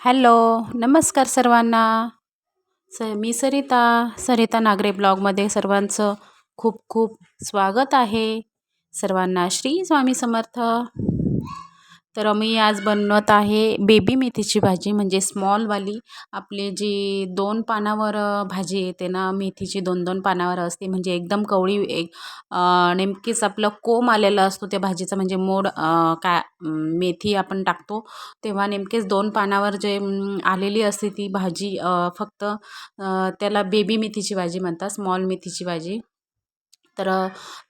Hello नमस्कार सर्वांना. स मी सरिता सरिता नागरे ब्लॉगमध्ये सर्वांचं खूप खूप स्वागत आहे. सर्वांना श्री स्वामी समर्थ. तर मी आज बनवत आहे बेबी मेथीची भाजी म्हणजे स्मॉलवाली आपली जी दोन पानावर भाजी येते ना मेथीची दोन दोन पानावर असते. म्हणजे एकदम कवळी एक नेमकीच आपलं कोम आलेला असतो त्या भाजीचा म्हणजे मोड का मेथी आपण टाकतो. तेव्हा नेमकेच दोन पानावर जे आलेली असते ती भाजी फक्त त्याला बेबी मेथीची भाजी म्हणतात स्मॉल मेथीची भाजी. तर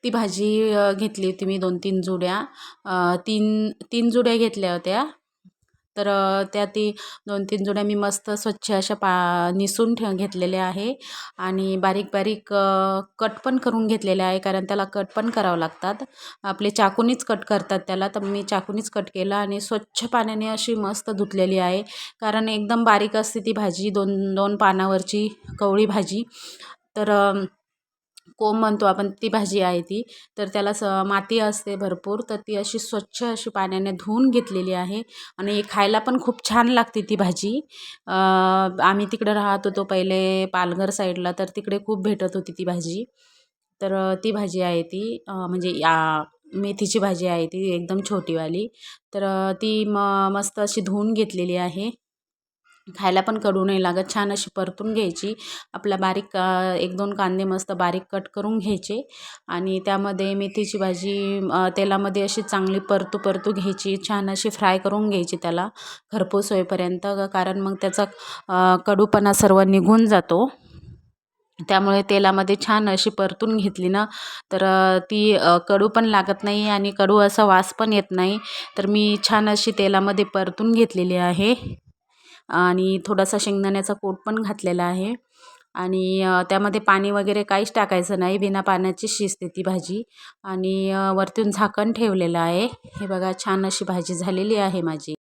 ती भाजी घेतली होती मी दोन तीन जुड्या तीन तीन जुड्या घेतल्या होत्या. तर त्या ती दोन तीन जुड्या मी मस्त स्वच्छ अशा पा निसून ठेव घेतलेल्या आहे. आणि बारीक बारीक कट पण करून घेतलेल्या आहे कारण त्याला कट पण करावं लागतात. आपले चाकूनीच कट करतात त्याला तर मी चाकूनीच कट केला आणि स्वच्छ पाण्याने अशी मस्त धुतलेली आहे. कारण एकदम बारीक असते ती भाजी दोन दोन पानावरची कवळी भाजी. तर कोंब म्हणतो आपण ती भाजी आहे ती. तर त्याला स माती असते भरपूर तर ती अशी स्वच्छ अशी पाण्याने धुवून घेतलेली आहे. आणि खायला पण खूप छान लागते ती भाजी. आम्ही तिकडं राहत होतो पहिले पालघर साईडला तर तिकडे खूप भेटत होती ती भाजी. तर ती भाजी आहे ती म्हणजे या मेथीची भाजी आहे ती एकदम छोटीवाली. तर ती म मस्त अशी धुवून घेतलेली आहे. खायला पण कडू नाही लागत. छान अशी परतून घ्यायची. आपला बारीक एक दोन कांदे मस्त बारीक कट करून घ्यायचे. आणि त्यामध्ये मेथीची भाजी तेलामध्ये अशी चांगली परतू परतू घ्यायची. छान अशी फ्राय करून घ्यायची त्याला. खरपूस होईपर्यंत कारण मग त्याचा कडूपणा सर्व निघून जातो. त्यामुळे तेलामध्ये छान अशी परतून घेतली ना तर ती कडू पण लागत नाही आणि कडू असा वास पण येत नाही. तर मी छान अशी तेलामध्ये परतून घेतलेली आहे. आणि थोडासा शेंगदाण्याचा कोट पण घातलेला आहे. आणि त्यामध्ये पाणी वगैरे काहीच टाकायचं नाही बिना पाण्याची शिजते ती भाजी. आणि वरतून झाकण ठेवलेलं आहे. हे बघा छान अशी भाजी झालेली आहे माझी.